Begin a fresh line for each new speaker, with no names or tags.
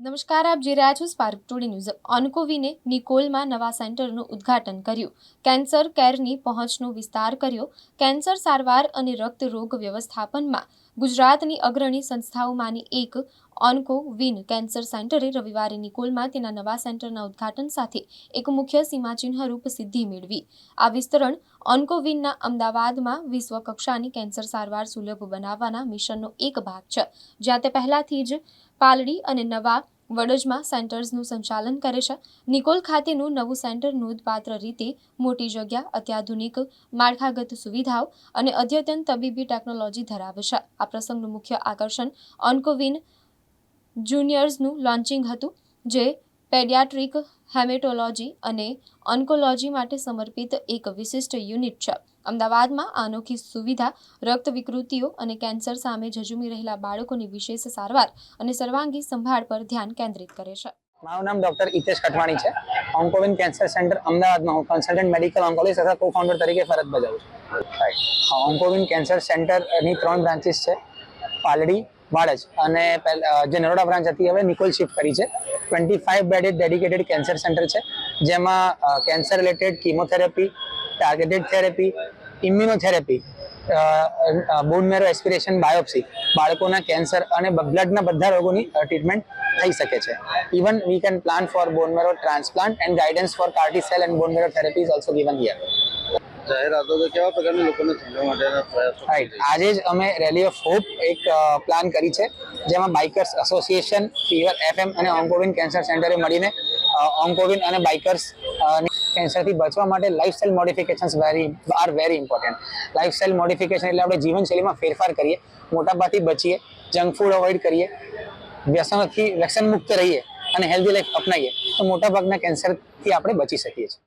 નમસ્કાર, આપ જોઈ રહ્યા છો સ્પાર્ક ટુડે ન્યૂઝ ઓન્કોવીને નિકોલમાં નવા સેન્ટરનું ઉદ્ઘાટન કર્યું. કેન્સર કેરની પહોંચનો વિસ્તાર કર્યો. કેન્સર સારવાર અને રક્ત રોગ વ્યવસ્થાપનમાં ગુજરાતની અગ્રણી સંસ્થાઓમાંની એક ઓન્કોવિન કેન્સર સેન્ટરે રવિવારે નિકોલમાં તેના નવા સેન્ટરના ઉદ્ઘાટન સાથે એક મુખ્ય સીમાચિહ્નરૂપ સિદ્ધિ મેળવી. આ વિસ્તરણ ઓન્કોવિનના અમદાવાદમાં વિશ્વ કક્ષાની કેન્સર સારવાર સુલભ બનાવવાના મિશનનો એક ભાગ છે. જ્યાં તે પહેલાથી જ પાલડી અને નવા વડોજમાં સેન્ટર્સનું સંચાલન કરે છે. નિકોલ ખાતેનું નવું સેન્ટર નોંધપાત્ર રીતે મોટી જગ્યા, અત્યાધુનિક માળખાગત સુવિધાઓ અને અદ્યતન તબીબી ટેકનોલોજી ધરાવે છે. આ પ્રસંગનું મુખ્ય આકર્ષણ ઓન્કોવિન જુનિયર્સનું લોન્ચિંગ હતું, જે પેડિયાટ્રિક હેમેટોલોજી અને ઓન્કોલોજી માટે સમર્પિત એક વિશિષ્ટ યુનિટ છે. અમદાવાદમાં આ અનોખી સુવિધા, રક્ત વિકૃતિઓ અને કેન્સર સામે ઝઝુમી રહેલા બાળકોની વિશેષ સારવાર અને સર્વાંગી સંભાળ પર ધ્યાન કેન્દ્રિત કરે છે.
મારું નામ ડોક્ટર હિતેશ કટવાણી છે. ઓન્કોવિન કેન્સર સેન્ટર અમદાવાદમાં હું કન્સલ્ટન્ટ મેડિકલ ઓન્કોલોજી તથા કો ફાઉન્ડર તરીકે ફરજ બજાવું છું. ઓન્કોવિન કેન્સર સેન્ટરની ત્રણ બ્રાન્ચીસ છે. પાલડી વાડજ અને જે નરોડા બ્રાન્ચ હતી, હવે નિકોલ શિફ્ટ કરી છે. Twenty five bedded dedicated cancer centre છે. જેમાં cancer related chemotherapy targeted therapy immunotherapy bone marrow aspiration biopsy બાળકોના કેન્સર અને બ્લડના બધા રોગોની ટ્રીટમેન્ટ થઈ શકે છે. Even we can plan for bone marrow transplant and guidance for CAR T cell and bone marrow therapy is also given here
જાહેરાતો તો કેવા પ્રકારના લોકોને સમજવા માટેના પ્રયાસો
રાઈટ આજે જ અમે રેલી ઓફ હોપ એક પ્લાન કરી છે જેમાં બાઇકર્સ એસોસિએશન ફીવર એફએમ અને ઓન્કોવિન કેન્સર સેન્ટરે મળીને ઓન્કોવિન અને બાઇકર્સ કેન્સરથી બચવા માટે lifestyle modifications very are very important lifestyle modification એટલે આપણે જીવનશૈલીમાં ફેરફાર કરીએ મોટાભાથી બચીએ જંક ફૂડ અવોઇડ કરીએ, વ્યસનથી વ્યસન મુક્ત રહીએ અને હેલ્ધી લાઈફ અપનાવીએ, તો મોટાભાગના કેન્સરથી આપણે બચી શકીએ છીએ.